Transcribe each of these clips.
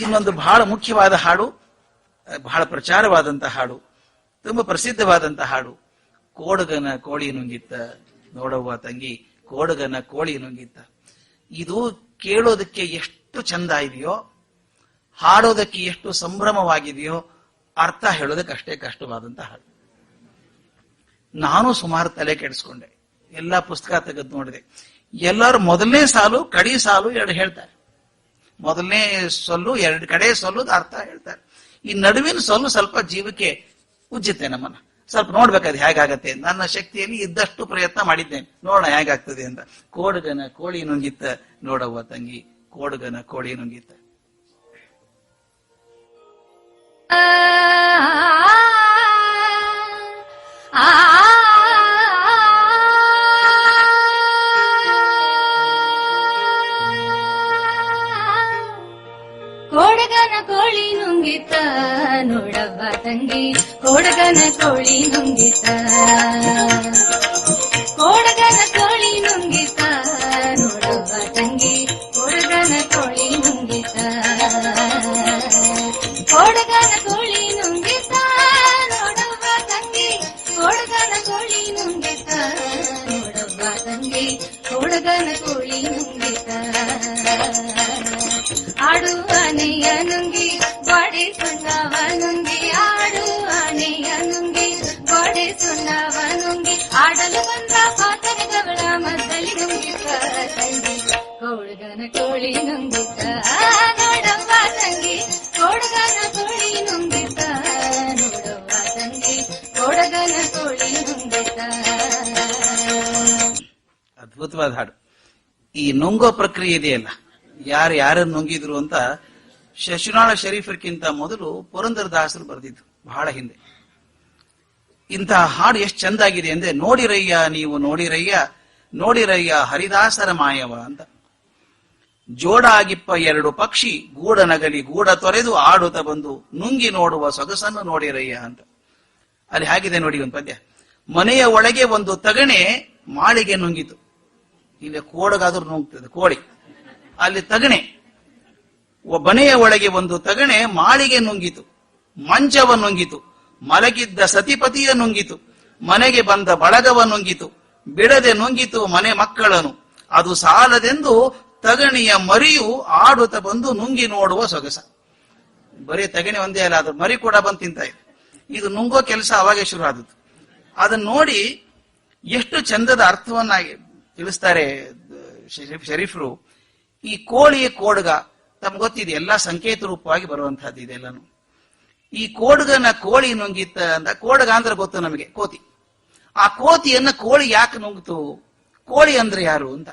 ಇನ್ನೊಂದು ಬಹಳ ಮುಖ್ಯವಾದ ಹಾಡು ಬಹಳ ಪ್ರಚಾರವಾದಂತ ಹಾಡು, ತುಂಬಾ ಪ್ರಸಿದ್ಧವಾದಂತ ಹಾಡು. ಕೋಡಗನ ಕೋಳಿ ನುಂಗಿತ್ತ, ನೋಡವ್ವ ತಂಗಿ, ಕೋಡಗನ ಕೋಳಿ ನುಂಗಿತ್ತ. ಇದು ಕೇಳೋದಕ್ಕೆ ಎಷ್ಟು ಚಂದ ಇದೆಯೋ, ಹಾಡೋದಕ್ಕೆ ಎಷ್ಟು ಸಂಭ್ರಮವಾಗಿದೆಯೋ ಅರ್ಥ ಹೇಳೋದಕ್ಕೆ ಅಷ್ಟೇ ಕಷ್ಟವಾದಂತ ಹಾಡು. ನಾನು ಸುಮಾರು ತಲೆ ಕೆಡಿಸ್ಕೊಂಡೆ. ಎಲ್ಲಾ ಪುಸ್ತಕ ತೆಗೆದು ನೋಡಿದೆ. ಎಲ್ಲರೂ ಮೊದಲನೇ ಸಾಲು, ಕಡಿ ಸಾಲು ಎರಡು ಹೇಳ್ತಾರೆ. ಮೊದಲನೇ ಸೊಲ್ಲು ಎರಡು ಕಡೆ ಸೊಲ್ಲು ಅರ್ಥ ಹೇಳ್ತಾರೆ ಈ ನಡುವಿನ ಸೊಲ್ಲು ಸ್ವಲ್ಪ ಜೀವಕ್ಕೆ ಉಜ್ಜುತ್ತೆ ನಮ್ಮನ್ನ ಸ್ವಲ್ಪ ನೋಡ್ಬೇಕಾದ್ರೆ ಹೇಗಾಗತ್ತೆ ನನ್ನ ಶಕ್ತಿಯಲ್ಲಿ ಇದ್ದಷ್ಟು ಪ್ರಯತ್ನ ಮಾಡಿದ್ದೇನೆ ನೋಡೋಣ ಹೇಗಾಗ್ತದೆ ಅಂತ ಕೋಡುಗನ ಕೋಳಿ ನುಂಗಿತ್ತ ನೋಡವ್ವ ತಂಗಿ ಕೋಡುಗನ ಕೋಳಿ ನುಂಗಿತ್ತ ಆ ಕೋಳಿ ನುಂಗಿತ, ನೋಡವ್ವ ತಂಗಿ. ಕೋಡಗನ ಕೋಳಿ ನುಂಗಿತ. ಕೋಡಗನ ಕೋಳಿ ನುಂಗಿತ, ನೋಡವ್ವ ತಂಗಿ. ಕೋಡಗನ ಕೋಳಿ ನುಂಗಿತ. ಕೋಡಗನ ನುಂಗಿ ಆಡಲು ಬಂದ ಪಾತರಗಳ ಮದ್ದಲಿ ನುಂಗಿತ ತಂಗಿ ಕೋಡುಗನ ಕೋಳಿ ನುಂಗಿತ ನೋಡವ್ವ ತಂಗಿ. ಕೋಡುಗನ ಕೋಳಿ ನುಂಗಿತ ನೋಡವ್ವ ತಂಗಿ. ಕೋಡಗನ ಕೋಳಿ ನುಂಗಿತ ಅದ್ಭುತವಾದ ಹಾಡು. ಈ ನುಂಗೋ ಪ್ರಕ್ರಿಯೆ ಇದೆಯಲ್ಲ, ಯಾರು ಯಾರನ್ನು ನುಂಗಿದ್ರು ಅಂತ ಶಶುನಾಳ ಶರೀಫರ್ಕಿಂತ ಮೊದಲು ಪುರಂದರದಾಸರು ಬರೆದಿದ್ದು ಬಹಳ ಹಿಂದೆ. ಇಂತಹ ಹಾಡು ಎಷ್ಟು ಚಂದಾಗಿದೆ ಅಂದ್ರೆ, ನೋಡಿರಯ್ಯ ನೀವು, ನೋಡಿರಯ್ಯ ನೋಡಿರಯ್ಯ ಹರಿದಾಸರ ಮಾಯವ ಅಂತ. ಜೋಡಾಗಿಪ್ಪ ಎರಡು ಪಕ್ಷಿ, ಗೂಡ ನಗಲಿ, ಗೂಡ ತೊರೆದು ಆಡುತ್ತ ಬಂದು, ನುಂಗಿ ನೋಡುವ ಸೊಗಸನ್ನು ನೋಡಿರಯ್ಯ ಅಂತ. ಅಲ್ಲಿ ಹಾಗಿದೆ ನೋಡಿ ಒಂದು ಪದ್ಯ. ಮನೆಯ ಒಳಗೆ ಒಂದು ತಗಣೆ ಮಾಳಿಗೆ ನುಂಗಿತು. ಇಲ್ಲಿ ಕೋಡಗಾದ್ರೂ ನುಂಗ್ತದೆ, ಕೋಳಿ. ಅಲ್ಲಿ ತಗಣೆ. ಮನೆಯ ಒಳಗೆ ಒಂದು ತಗಣೆ ಮಾಳಿಗೆ ನುಂಗಿತು. ಮಂಚವ ನುಂಗಿತು. ಮಲಗಿದ್ದ ಸತಿಪತಿಯ ನುಂಗಿತು. ಮನೆಗೆ ಬಂದ ಬಳಗವ ನುಂಗಿತು. ಬಿಡದೆ ನುಂಗಿತು ಮನೆ ಮಕ್ಕಳನು ಅದು ಸಾಲದೆಂದು ತಗಣಿಯ ಮರಿಯು ಆಡುತ್ತ ಬಂದು ನುಂಗಿ ನೋಡುವ ಸೊಗಸ. ಬರೀ ತಗಣಿ ಒಂದೇ ಅಲ್ಲ, ಅದು ಮರಿ ಕೂಡ ಬಂದು ತಿಂತ ಇದೆ. ಇದು ನುಂಗೋ ಕೆಲಸ ಅವಾಗೆ ಶುರು ಆದದ್ದು. ಅದನ್ನ ನೋಡಿ ಎಷ್ಟು ಚಂದದ ಅರ್ಥವನ್ನ ತಿಳಿಸ್ತಾರೆ ಶರೀಫರು. ಈ ಕೋಳಿ ಕೋಡ್ಗ, ತಮ್ಗೆ ಗೊತ್ತಿದೆ, ಎಲ್ಲಾ ಸಂಕೇತ ರೂಪವಾಗಿ ಬರುವಂತಹದ್ದು ಇದೆಲ್ಲಾನು ಈ ಕೋಡ್ಗನ ಕೋಳಿ ನುಂಗಿತ್ತ ಅಂತ ಕೋಡಗ ಅಂದ್ರೆ ಗೊತ್ತು ನಮಗೆ, ಕೋತಿ. ಆ ಕೋತಿಯನ್ನ ಕೋಳಿ ಯಾಕೆ ನುಂಗ್ತು? ಕೋಳಿ ಅಂದ್ರೆ ಯಾರು ಅಂತ.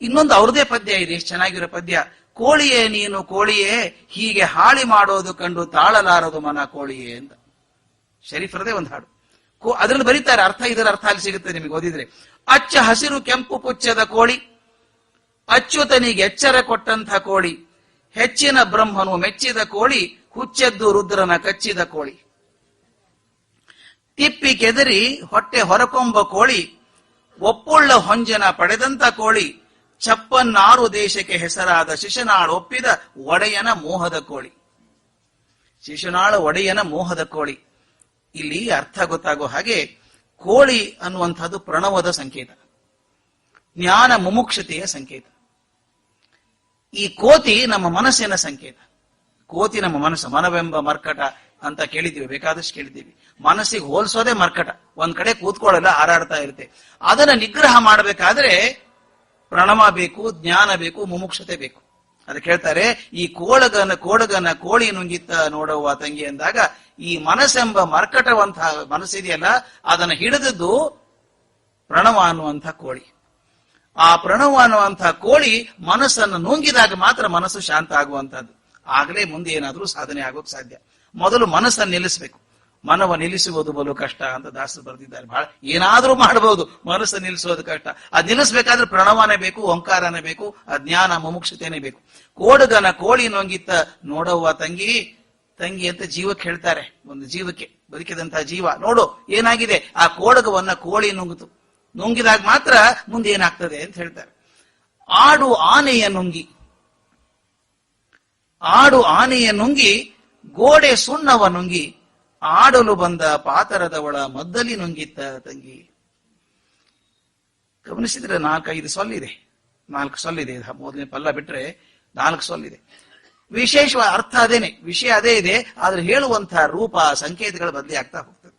ಇನ್ನೊಂದು ಅವ್ರದೇ ಪದ್ಯ ಇದೆ, ಎಷ್ಟು ಚೆನ್ನಾಗಿರೋ ಪದ್ಯ. ಕೋಳಿಯೇ ನೀನು, ಕೋಳಿಯೇ, ಹೀಗೆ ಹಾಳಿ ಮಾಡೋದು ಕಂಡು ತಾಳಲಾರದು ಮನ ಕೋಳಿಯೇ ಅಂತ. ಶರೀಫರದೇ ಒಂದು ಹಾಡು. ಅದ್ರಲ್ಲಿ ಬರೀತಾರೆ, ಅರ್ಥ ಇದರ ಅರ್ಥ ಅಲ್ಲಿ ಸಿಗುತ್ತೆ ನಿಮಗೆ ಓದಿದ್ರೆ. ಅಚ್ಚ ಹಸಿರು ಕೆಂಪು ಪುಚ್ಚದ ಕೋಳಿ, ಅಚ್ಯುತನಿಗೆ ಎಚ್ಚರ ಕೊಟ್ಟಂಥ ಕೋಳಿ, ಹೆಚ್ಚಿನ ಬ್ರಹ್ಮನು ಮೆಚ್ಚಿದ ಕೋಳಿ ಹುಚ್ಚೆದ್ದು ರುದ್ರನ ಕಚ್ಚಿದ ಕೋಳಿ. ತಿಪ್ಪಿ ಕೆದರಿ ಹೊಟ್ಟೆ ಹೊರಕೊಂಬ ಕೋಳಿ, ಒಪ್ಪುಳ್ಳ ಹೊಂಜನ ಪಡೆದಂತ ಕೋಳಿ, ಚಪ್ಪನ್ನಾರು ದೇಶಕ್ಕೆ ಹೆಸರಾದ ಶಿಶುನಾಳ ಒಪ್ಪಿದ ಒಡೆಯನ ಮೋಹದ ಕೋಳಿ. ಶಿಶುನಾಳ ಒಡೆಯನ ಮೋಹದ ಕೋಳಿ. ಇಲ್ಲಿ ಅರ್ಥ ಗೊತ್ತಾಗೋ ಹಾಗೆ ಕೋಳಿ ಅನ್ನುವಂಥದ್ದು ಪ್ರಣವದ ಸಂಕೇತ. ಜ್ಞಾನ ಮುಮುಕ್ಷತೆಯ ಸಂಕೇತ. ಈ ಕೋತಿ ನಮ್ಮ ಮನಸ್ಸಿನ ಸಂಕೇತ. ಕೋತಿ ನಮ್ಮ ಮನಸ್ಸು ಮನವೆಂಬ ಮರ್ಕಟ ಅಂತ ಕೇಳಿದ್ದೀವಿ, ಬೇಕಾದಷ್ಟು ಕೇಳಿದ್ದೀವಿ. ಮನಸ್ಸಿಗೆ ಹೋಲಿಸೋದೇ ಮರ್ಕಟ. ಒಂದ್ ಕಡೆ ಕೂತ್ಕೊಳ್ಳಲ್ಲ, ಹಾರಾಡ್ತಾ ಇರುತ್ತೆ. ಅದನ್ನ ನಿಗ್ರಹ ಮಾಡಬೇಕಾದ್ರೆ ಪ್ರಣಮ ಬೇಕು, ಜ್ಞಾನ ಬೇಕು, ಮುಮುಕ್ಷತೆ ಬೇಕು. ಅದಕ್ಕೆ ಹೇಳ್ತಾರೆ ಈ ಕೋಳಗನ, ಕೋಡಗನ ಕೋಳಿ ನುಂಗಿತ್ತ ನೋಡುವ ತಂಗಿ ಅಂದಾಗ, ಈ ಮನಸ್ಸೆಂಬ ಮರ್ಕಟವಂತಹ ಮನಸ್ಸಿದೆಯಲ್ಲ, ಅದನ್ನ ಹಿಡಿದದ್ದು ಪ್ರಣವ ಅನ್ನುವಂಥ ಕೋಳಿ. ಆ ಪ್ರಣವ ಅನ್ನುವಂತಹ ಕೋಳಿ ಮನಸ್ಸನ್ನು ನುಂಗಿದಾಗ ಮಾತ್ರ ಮನಸ್ಸು ಶಾಂತ ಆಗುವಂತಹದ್ದು ಆಗಲೇ ಮುಂದೆ ಏನಾದರೂ ಸಾಧನೆ ಆಗೋಕ್ ಸಾಧ್ಯ. ಮೊದಲು ಮನಸ್ಸನ್ನು ನಿಲ್ಲಿಸಬೇಕು. ಮನವ ನಿಲ್ಲಿಸುವುದು ಬಲು ಕಷ್ಟ ಅಂತ ದಾಸರು ಬರೆದಿದ್ದಾರೆ. ಬಹಳ ಏನಾದರೂ ಮಾಡಬಹುದು. ಮನಸ್ಸು ನಿಲ್ಲಿಸೋದು ಕಷ್ಟ. ಆ ನಿಲ್ಲಿಸಬೇಕಾದ್ರೆ ಪ್ರಣವನೇ ಬೇಕು, ಓಂಕಾರನೇ ಬೇಕು ಅಜ್ಞಾನ ಮುಮುಕ್ಷತೆನೇ ಬೇಕು. ಕೋಡುಗನ ಕೋಳಿ ನೊಂಗಿತ್ತ ನೋಡವ್ವ ತಂಗಿ ತಂಗಿ ಅಂತ ಜೀವಕ್ಕೆ ಹೇಳ್ತಾರೆ. ಒಂದು ಜೀವಕ್ಕೆ ಬದುಕಿದಂತಹ ಜೀವ. ನೋಡು, ಏನಾಗಿದೆ? ಆ ಕೋಡಗವನ್ನ ಕೋಳಿ ನುಂಗಿತು. ನುಂಗಿದಾಗ ಮಾತ್ರ ಮುಂದೆ ಏನಾಗ್ತದೆ ಅಂತ ಹೇಳ್ತಾರೆ. ಆಡು ಆನೆಯ ನುಂಗಿ. ಆಡು ಆನೆಯ ನುಂಗಿ, ಗೋಡೆ ಸುಣ್ಣವ ನುಂಗಿ, ಆಡಲು ಬಂದ ಪಾತರದವಳ ಮದ್ದಲಿ ನುಂಗಿತ್ತ ತಂಗಿ. ಗಮನಿಸಿದ್ರೆ ನಾಲ್ಕೈದು ಸೊಲ್ಲಿದೆ. ನಾಲ್ಕು ಸೊಲ್ಲಿದೆ. ಮೊದಲನೇ ಪಲ್ಲ ಬಿಟ್ರೆ ನಾಲ್ಕು ಸೊಲ್ಲಿದೆ. ವಿಶೇಷವಾದ ಅರ್ಥ ಅದೇನೆ. ವಿಷಯ ಅದೇ ಇದೆ. ಆದ್ರೆ ಹೇಳುವಂತಹ ರೂಪ, ಸಂಕೇತಗಳು ಬದಲಿ ಆಗ್ತಾ ಹೋಗ್ತದೆ.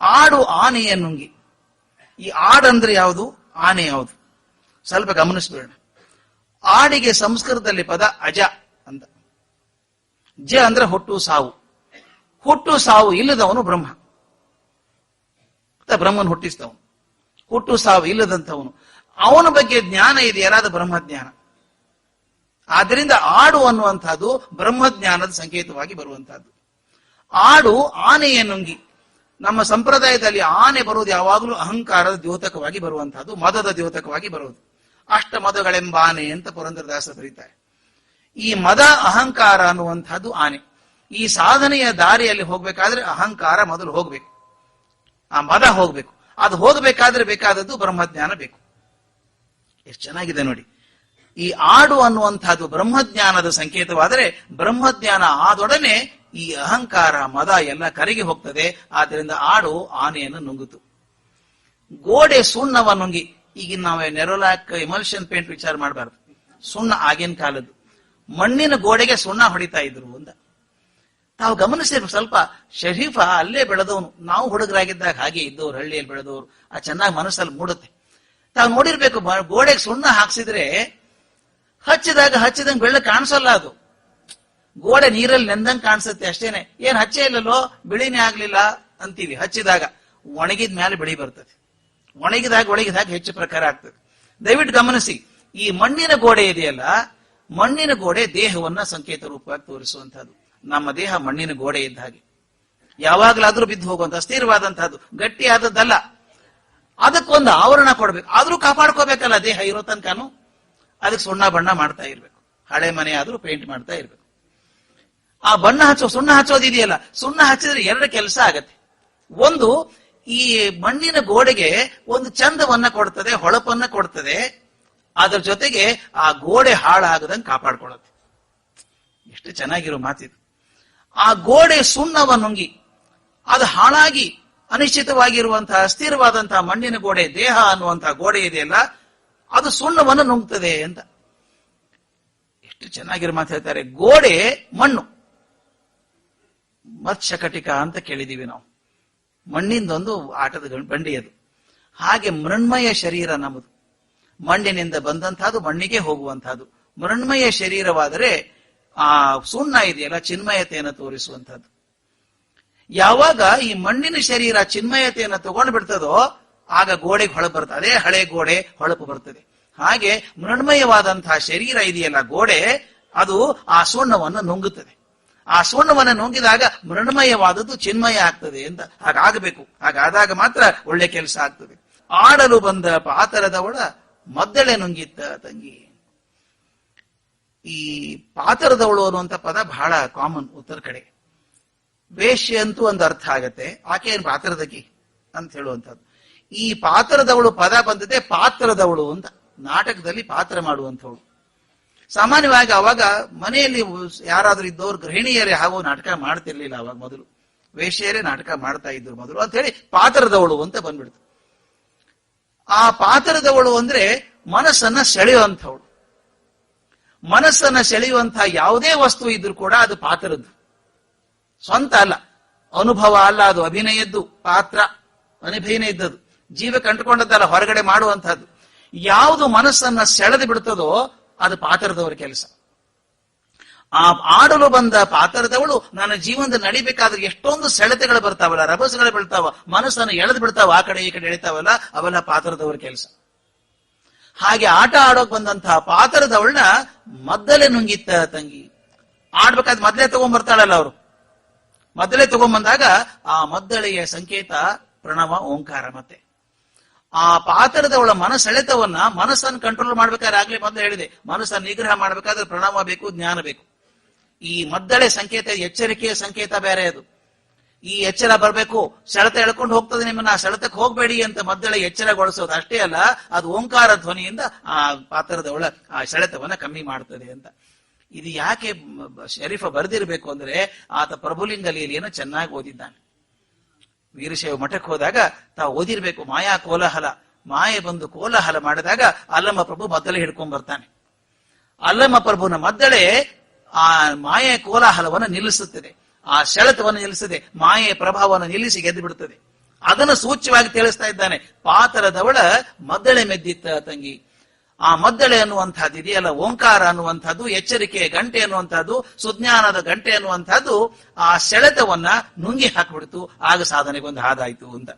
ಆಡು ಆನೆಯ ನುಂಗಿ. ಈ ಆಡಂದ್ರೆ ಯಾವುದು? ಆನೆ ಯಾವುದು? ಸ್ವಲ್ಪ ಗಮನಿಸ್ಬೇಡ ಆಡಿಗೆ ಸಂಸ್ಕೃತದಲ್ಲಿ ಪದ ಅಜ. ಜ ಅಂದ್ರೆ ಹುಟ್ಟು ಸಾವು. ಹುಟ್ಟು ಸಾವು ಇಲ್ಲದವನು ಬ್ರಹ್ಮ. ಬ್ರಹ್ಮನ್ ಹುಟ್ಟಿಸ್ತವನು ಹುಟ್ಟು ಸಾವು ಇಲ್ಲದಂತವನು ಅವನ ಬಗ್ಗೆ ಜ್ಞಾನ ಇದೆ ಯಾರಾದ ಬ್ರಹ್ಮಜ್ಞಾನ. ಆದ್ದರಿಂದ ಆಡು ಅನ್ನುವಂಥದ್ದು ಬ್ರಹ್ಮಜ್ಞಾನದ ಸಂಕೇತವಾಗಿ ಬರುವಂತಹದ್ದು ಆಡು ಆನೆಯ ನುಂಗಿ ನಮ್ಮ ಸಂಪ್ರದಾಯದಲ್ಲಿ ಆನೆ ಬರುವುದು ಯಾವಾಗಲೂ ಅಹಂಕಾರದ ದ್ಯೋತಕವಾಗಿ ಬರುವಂತಹದ್ದು ಮದದ ದ್ಯೋತಕವಾಗಿ ಬರುವುದು. ಅಷ್ಟ ಮದಗಳೆಂಬ ಆನೆ ಅಂತ ಪುರಂದರದಾಸ ಬರೀತಾರೆ. ಈ ಮದ ಅಹಂಕಾರ ಅನ್ನುವಂಥದ್ದು ಆನೆ. ಈ ಸಾಧನೆಯ ದಾರಿಯಲ್ಲಿ ಹೋಗ್ಬೇಕಾದ್ರೆ ಅಹಂಕಾರ ಮೊದಲು ಹೋಗ್ಬೇಕು. ಆ ಮದ ಹೋಗ್ಬೇಕು. ಅದು ಹೋಗಬೇಕಾದ್ರೆ ಬೇಕಾದದ್ದು ಬ್ರಹ್ಮಜ್ಞಾನ ಬೇಕು. ಎಷ್ಟು ಚೆನ್ನಾಗಿದೆ ನೋಡಿ. ಈ ಆಡು ಅನ್ನುವಂಥದ್ದು ಬ್ರಹ್ಮಜ್ಞಾನದ ಸಂಕೇತವಾದರೆ ಬ್ರಹ್ಮಜ್ಞಾನ ಆದೊಡನೆ ಈ ಅಹಂಕಾರ, ಮದ ಎಲ್ಲ ಕರಗಿ ಹೋಗ್ತದೆ. ಆದ್ದರಿಂದ ಆಡು ಆನೆಯನ್ನು ನುಂಗಿತು. ಗೋಡೆ ಸುಣ್ಣವ ನುಂಗಿ. ಈಗಿನ ನಾವು ನೆರೋಲಾಕ್, ಎಮಲ್ಷನ್ ಪೇಂಟ್ ವಿಚಾರ ಮಾಡಬಾರ್ದು. ಸುಣ್ಣ ಆಗಿನ ಕಾಲದ್ದು. ಮಣ್ಣಿನ ಗೋಡೆಗೆ ಸುಣ್ಣ ಹೊಡಿತಾ ಇದ್ರು ಅಂತ. ತಾವು ಗಮನಿಸಿದ್ರು ಸ್ವಲ್ಪ ಶರೀಫ ಅಲ್ಲೇ ಬೆಳೆದವನು. ನಾವು ಹುಡುಗರಾಗಿದ್ದಾಗ ಹಾಗೆ ಇದ್ದವ್ರು, ಹಳ್ಳಿಯಲ್ಲಿ ಬೆಳೆದವರು. ಆ ಚೆನ್ನಾಗಿ ಮನಸ್ಸಲ್ಲಿ ಮೂಡುತ್ತೆ. ತಾವು ನೋಡಿರ್ಬೇಕು ಗೋಡೆಗೆ ಸುಣ್ಣ ಹಾಕ್ಸಿದ್ರೆ ಹಚ್ಚಿದಾಗ ಹಚ್ಚಿದಂಗೆ ಬೆಳ್ಳ ಕಾಣಿಸಲ್ಲ ಅದು. ಗೋಡೆ ನೀರಲ್ಲಿ ನೆಂದಂಗೆ ಕಾಣಿಸುತ್ತೆ ಅಷ್ಟೇನೆ. ಏನ್ ಹಚ್ಚೇ ಇಲ್ಲಲ್ಲೋ, ಬಿಳಿನೇ ಆಗ್ಲಿಲ್ಲ ಅಂತೀವಿ. ಹಚ್ಚಿದಾಗ ಒಣಗಿದ ಮೇಲೆ ಬಿಳಿ ಬರ್ತದೆ. ಒಣಗಿದಾಗ ಒಣಗಿದಾಗ ಹೆಚ್ಚು ಪ್ರಕಾರ ಆಗ್ತದೆ. ದಯವಿಟ್ಟು ಗಮನಿಸಿ, ಈ ಮಣ್ಣಿನ ಗೋಡೆ ಇದೆಯಲ್ಲ ಮಣ್ಣಿನ ಗೋಡೆ ದೇಹವನ್ನ ಸಂಕೇತ ರೂಪವಾಗಿ ತೋರಿಸುವಂತಹದ್ದು. ನಮ್ಮ ದೇಹ ಮಣ್ಣಿನ ಗೋಡೆ ಇದ್ದ ಹಾಗೆ. ಯಾವಾಗಲಾದ್ರೂ ಬಿದ್ದು ಹೋಗುವಂತ ಸ್ಥಿರವಾದಂತಹದ್ದು, ಗಟ್ಟಿಯಾದದ್ದಲ್ಲ. ಅದಕ್ಕೊಂದು ಆವರಣ ಕೊಡ್ಬೇಕು. ಆದ್ರೂ ಕಾಪಾಡ್ಕೋಬೇಕಲ್ಲ, ದೇಹ ಇರೋ ತನಕನು. ಅದಕ್ಕೆ ಸುಣ್ಣ ಬಣ್ಣ ಮಾಡ್ತಾ ಇರ್ಬೇಕು. ಹಳೆ ಮನೆ ಆದ್ರೂ ಪೇಂಟ್ ಮಾಡ್ತಾ ಇರ್ಬೇಕು. ಆ ಬಣ್ಣ ಹಚ್ಚೋ, ಸುಣ್ಣ ಹಚ್ಚೋದಿದೆಯಲ್ಲ ಸುಣ್ಣ ಹಚ್ಚಿದ್ರೆ ಎರಡು ಕೆಲಸ ಆಗತ್ತೆ. ಒಂದು, ಈ ಮಣ್ಣಿನ ಗೋಡೆಗೆ ಒಂದು ಚಂದವನ್ನ ಕೊಡ್ತದೆ, ಹೊಳಪನ್ನ ಕೊಡ್ತದೆ. ಅದರ ಜೊತೆಗೆ ಆ ಗೋಡೆ ಹಾಳಾಗದಂಗೆ ಕಾಪಾಡ್ಕೊಳ್ಳುತ್ತೆ ಎಷ್ಟು ಚೆನ್ನಾಗಿರೋ ಮಾತಿದು. ಆ ಗೋಡೆ ಸುಣ್ಣವ ನುಂಗಿ, ಅದು ಹಾಳಾಗಿ ಅನಿಶ್ಚಿತವಾಗಿರುವಂತಹ ಅಸ್ಥಿರವಾದಂತಹ ಮಣ್ಣಿನ ಗೋಡೆ, ದೇಹ ಅನ್ನುವಂತಹ ಗೋಡೆ ಇದೆಯಲ್ಲ, ಅದು ಸುಣ್ಣವನ್ನು ನುಂಗ್ತದೆ ಅಂತ. ಎಷ್ಟು ಚೆನ್ನಾಗಿರೋ ಮಾತು ಹೇಳ್ತಾರೆ. ಗೋಡೆ ಮಣ್ಣು. ಮತ್ಸ್ಯಕಟಿಕ ಅಂತ ಕೇಳಿದೀವಿ ನಾವು. ಮಣ್ಣಿಂದೊಂದು ಆಟದ ಬಂಡಿ ಅದು. ಹಾಗೆ ಮೃಣ್ಮಯ ಶರೀರ ನಮ್ಮದು ಮಣ್ಣಿನಿಂದ ಬಂದಂತಹದ್ದು ಮಣ್ಣಿಗೆ ಹೋಗುವಂತಹದ್ದು ಮೃಣ್ಮಯ ಶರೀರವಾದರೆ ಆ ಸುಣ್ಣ ಇದೆಯಲ್ಲ, ಚಿನ್ಮಯತೆಯನ್ನು ತೋರಿಸುವಂತಹದ್ದು. ಯಾವಾಗ ಈ ಮಣ್ಣಿನ ಶರೀರ ಚಿನ್ಮಯತೆಯನ್ನು ತಗೊಂಡು ಬಿಡ್ತದೋ ಆಗ ಗೋಡೆಗೆ ಹೊಳಪು ಬರ್ತದೆ. ಅದೇ ಹಳೆ ಗೋಡೆ ಹೊಳಪು ಬರ್ತದೆ. ಹಾಗೆ ಮೃಣ್ಮಯವಾದಂತಹ ಶರೀರ ಇದೆಯಲ್ಲ ಗೋಡೆ, ಅದು ಆ ಸುಣ್ಣವನ್ನು ನುಂಗುತ್ತದೆ. ಆ ಸುಣ್ಣವನ್ನು ನುಂಗಿದಾಗ ಮೃಣ್ಮಯವಾದದ್ದು ಚಿನ್ಮಯ ಆಗ್ತದೆ ಅಂತ ಹಾಗಾಗಬೇಕು. ಹಾಗಾದಾಗ ಮಾತ್ರ ಒಳ್ಳೆ ಕೆಲಸ ಆಗ್ತದೆ. ಆಡಲು ಬಂದ ಪಾತರದವಳ ಮದ್ದಳೆ ನುಂಗಿತ್ತ ತಂಗಿ. ಈ ಪಾತರದವಳು ಅನ್ನುವಂತ ಪದ ಬಹಳ ಕಾಮನ್ ಉತ್ತರ ಕಡೆ. ವೇಷ್ಯ ಅಂತೂ ಒಂದು ಅರ್ಥ ಆಗತ್ತೆ. ಆಕೆ ಏನು ಅಂತ ಹೇಳುವಂಥದ್ದು. ಈ ಪಾತ್ರದವಳು ಪದ ಬಂದಿದೆ ಪಾತ್ರದವಳು ಅಂತ. ನಾಟಕದಲ್ಲಿ ಪಾತ್ರ ಮಾಡುವಂಥವಳು. ಸಾಮಾನ್ಯವಾಗಿ ಅವಾಗ ಮನೆಯಲ್ಲಿ ಯಾರಾದ್ರೂ ಇದ್ದವ್ರು ಗೃಹಿಣಿಯರೇ ಹಾಗೂ ನಾಟಕ ಮಾಡ್ತಿರ್ಲಿಲ್ಲ ಅವಾಗ ಮೊದಲು. ವೇಷ್ಯರೇ ನಾಟಕ ಮಾಡ್ತಾ ಇದ್ರು ಮೊದಲು ಅಂತ ಹೇಳಿ ಪಾತ್ರದವಳು ಅಂತ ಬಂದ್ಬಿಡ್ತು. ಆ ಪಾತ್ರದವಳು ಅಂದ್ರೆ ಮನಸ್ಸನ್ನ ಸೆಳೆಯುವಂಥವಳು. ಮನಸ್ಸನ್ನ ಸೆಳೆಯುವಂತಹ ಯಾವುದೇ ವಸ್ತು ಇದ್ರೂ ಕೂಡ ಅದು ಪಾತ್ರದ್ದು. ಸ್ವಂತ ಅಲ್ಲ. ಅನುಭವ ಅಲ್ಲ, ಅದು ಅಭಿನಯದ್ದು, ಪಾತ್ರ ಅನುಭವನೇ ಇದ್ದದ್ದು. ಜೀವ ಕಂಡುಕೊಂಡದ್ದಲ್ಲ, ಹೊರಗಡೆ ಮಾಡುವಂತಹದ್ದು ಯಾವುದು ಮನಸ್ಸನ್ನ ಸೆಳೆದು ಬಿಡ್ತದೋ ಅದು ಪಾತ್ರದವರ ಕೆಲಸ. ಆ ಆಡಲು ಬಂದ ಪಾತ್ರದವಳು, ನನ್ನ ಜೀವನದಲ್ಲಿ ನಡಿಬೇಕಾದ್ರೆ ಎಷ್ಟೊಂದು ಸೆಳೆತಗಳು ಬರ್ತಾವಲ್ಲ, ರಭಸಗಳು ಬೀಳ್ತಾವ, ಮನಸ್ಸನ್ನು ಎಳೆದು ಬಿಡ್ತಾವ, ಆ ಕಡೆ ಈ ಕಡೆ ಎಳಿತಾವಲ್ಲ, ಅವೆಲ್ಲ ಪಾತ್ರದವರ ಕೆಲಸ. ಹಾಗೆ ಆಟ ಆಡೋಕ್ ಬಂದಂತಹ ಪಾತ್ರದವಳನ್ನ ಮದ್ದಲೆ ನುಂಗಿತ್ತ ತಂಗಿ. ಆಡ್ಬೇಕಾದ್ರೆ ಮೊದಲೇ ತಗೊಂಡ್ಬರ್ತಾಳಲ್ಲ ಅವರು. ಮೊದಲೇ ತಗೊಂಡ್ಬಂದಾಗ ಆ ಮದ್ದಳೆಯ ಸಂಕೇತ, ಪ್ರಣವ, ಓಂಕಾರ ಮತ್ತೆ. ಆ ಪಾತ್ರದವಳ ಮನಸೆಳೆತವನ್ನ ಮನಸ್ಸನ್ನು ಕಂಟ್ರೋಲ್ ಮಾಡ್ಬೇಕಾದ್ರೆ ಆಗ್ಲೇ ಮೊದಲು ಹೇಳಿದೆ. ಮನಸ್ಸನ್ನು ನಿಗ್ರಹ ಮಾಡ್ಬೇಕಾದ್ರೆ ಪ್ರಣವ ಬೇಕು, ಜ್ಞಾನ ಬೇಕು. ಈ ಮದ್ದಳೆ ಸಂಕೇತ ಎಚ್ಚರಿಕೆಯ ಸಂಕೇತ ಬೇರೆ ಅದು. ಈ ಎಚ್ಚರ ಬರಬೇಕು, ಸೆಳೆತ ಎಳ್ಕೊಂಡು ಹೋಗ್ತದೆ ನಿಮ್ಮನ್ನ, ಆ ಸೆಳೆತಕ್ಕೆ ಹೋಗ್ಬೇಡಿ ಅಂತ ಮದ್ದಳೆ ಎಚ್ಚರಗೊಳಿಸೋದು ಅಷ್ಟೇ ಅಲ್ಲ, ಅದು ಓಂಕಾರ ಧ್ವನಿಯಿಂದ ಆ ಪಾತ್ರದವಳ ಆ ಸೆಳೆತವನ್ನ ಕಮ್ಮಿ ಮಾಡ್ತದೆ ಅಂತ. ಇದು ಯಾಕೆ ಶರೀಫ ಬರೆದಿರಬೇಕು ಅಂದ್ರೆ, ಆತ ಪ್ರಭುಲಿಂಗ ಲೀಲೆಯನ್ನು ಚೆನ್ನಾಗಿ ಓದಿದ್ದಾನೆ. ವೀರಶೈವ ಮಠಕ್ಕೆ ಹೋದಾಗ ತಾವು ಓದಿರ್ಬೇಕು, ಮಾಯಾ ಕೋಲಾಹಲ. ಮಾಯೆ ಬಂದು ಕೋಲಾಹಲ ಮಾಡಿದಾಗ ಅಲ್ಲಮ್ಮ ಪ್ರಭು ಮದ್ದಳೆ ಹಿಡ್ಕೊಂಡ್ ಬರ್ತಾನೆ. ಅಲ್ಲಮ್ಮ ಪ್ರಭುನ ಮದ್ದಳೆ ಆ ಮಾಯೆ ಕೋಲಾಹಲವನ್ನು ನಿಲ್ಲಿಸುತ್ತದೆ. ಆ ಸೆಳೆತವನ್ನು ನಿಲ್ಲಿಸದೆ ಮಾಯೆ ಪ್ರಭಾವವನ್ನು ನಿಲ್ಲಿಸಿ ಗೆದ್ದು ಬಿಡುತ್ತದೆ. ಅದನ್ನು ಸೂಚ್ಯವಾಗಿ ತಿಳಿಸ್ತಾ ಇದ್ದಾನೆ. ಪಾತರದವಳ ಮದ್ದಳೆ ಮೆದ್ದಿತ್ತ ತಂಗಿ. ಆ ಮದ್ದಳೆ ಅನ್ನುವಂಥದ್ದು ಇದೆಯಲ್ಲ, ಓಂಕಾರ ಅನ್ನುವಂಥದ್ದು ಎಚ್ಚರಿಕೆಯ ಗಂಟೆ ಅನ್ನುವಂಥದ್ದು, ಸುಜ್ಞಾನದ ಗಂಟೆ ಅನ್ನುವಂಥದ್ದು, ಆ ಸೆಳೆತವನ್ನ ನುಂಗಿ ಹಾಕಿಬಿಡ್ತು. ಆಗ ಸಾಧನೆಗೊಂದು ಹಾದಾಯ್ತು ಅಂತ.